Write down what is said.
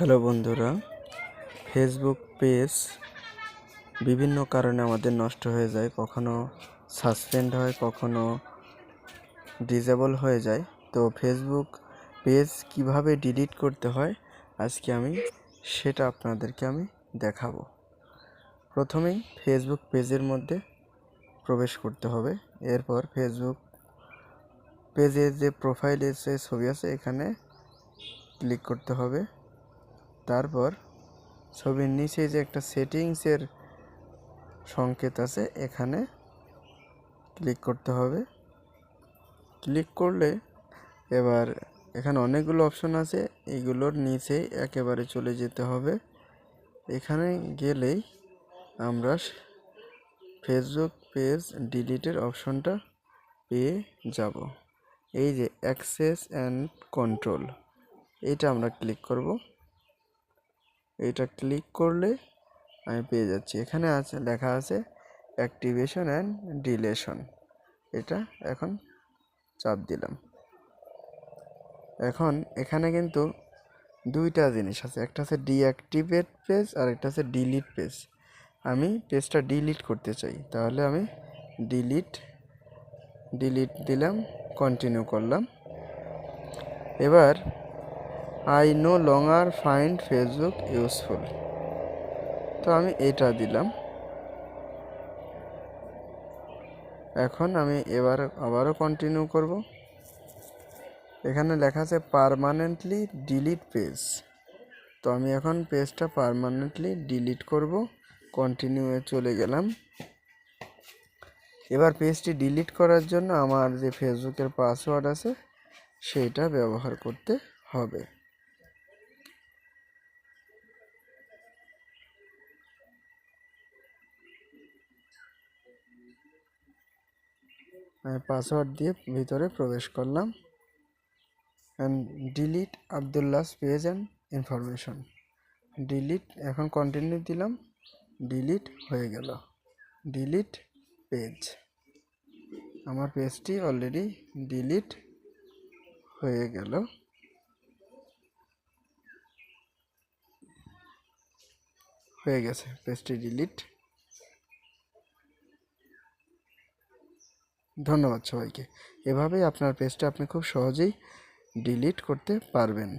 Hello বন্ধুরা Facebook page বিভিন্ন কারণে আমাদের নষ্ট হয়ে যায়, কখনো সাসপেন্ড হয়, কখনো ডিসেবল হয়ে যায়। তো ফেসবুক পেজ কীভাবে ডিলিট করতে হয়, আজকে আমি সেটা আপনাদেরকে আমি দেখাবো। প্রথমেই ফেসবুক পেজের মধ্যে প্রবেশ করতে হবে। এরপর ফেসবুক পেজের যে প্রোফাইলের যে ছবি আছে, এখানে ক্লিক করতে হবে। তারপর ছবির নিচে যে একটা সেটিংসের সংকেত আছে, এখানে ক্লিক করতে হবে। ক্লিক করলে এবার এখানে অনেকগুলো অপশন আছে, এগুলোর নিচে একেবারে চলে যেতে হবে। এখানে গেলেই আমরা ফেসবুক পেজ ডিলিটের অপশনটা পেয়ে যাব। এই যে অ্যাক্সেস অ্যান্ড কন্ট্রোল এটা আমরা ক্লিক করব। এইটা ক্লিক করলে আমি পেয়ে যাচ্ছি। এখানে আছে, লেখা আছে অ্যাক্টিভেশন অ্যান্ড ডিলেশন এটা এখন চাপ দিলাম। এখন এখানে কিন্তু দুইটা জিনিস আছে। একটা আছে ডিঅ্যাক্টিভেট পেজ আর একটা আছে ডিলিট পেজ আমি পেজটা ডিলিট করতে চাই। তাহলে আমি ডিলিট ডিলিট দিলাম কন্টিনিউ করলাম। এবার I no longer find Facebook useful তো আমি এটা দিলাম। এখন আমি এবার আবারও কন্টিনিউ করব। এখানে লেখা আছে পারমানেন্টলি ডিলিট পেজ তো আমি এখন পেজটা পারমানেন্টলি ডিলিট করব। কন্টিনিউয়ে চলে গেলাম। এবার পেজটি ডিলিট করার জন্য আমার যে ফেসবুকের পাসওয়ার্ড আছে, সেইটা ব্যবহার করতে হবে। পাসওয়ার্ড দিয়ে ভিতরে প্রবেশ করলাম। And delete Abdullah's page and information delete এখন কন্টিনিউ দিলাম। ডিলিট হয়ে গেল। ডিলিট পেজ আমার পেজটি অলরেডি ডিলিট হয়ে গেল। হয়ে গেছে। পেজটি ডিলিট ধন্যবাদ সবাইকে। এভাবেই আপনার পেজটা আপনি খুব সহজেই ডিলিট করতে পারবেন।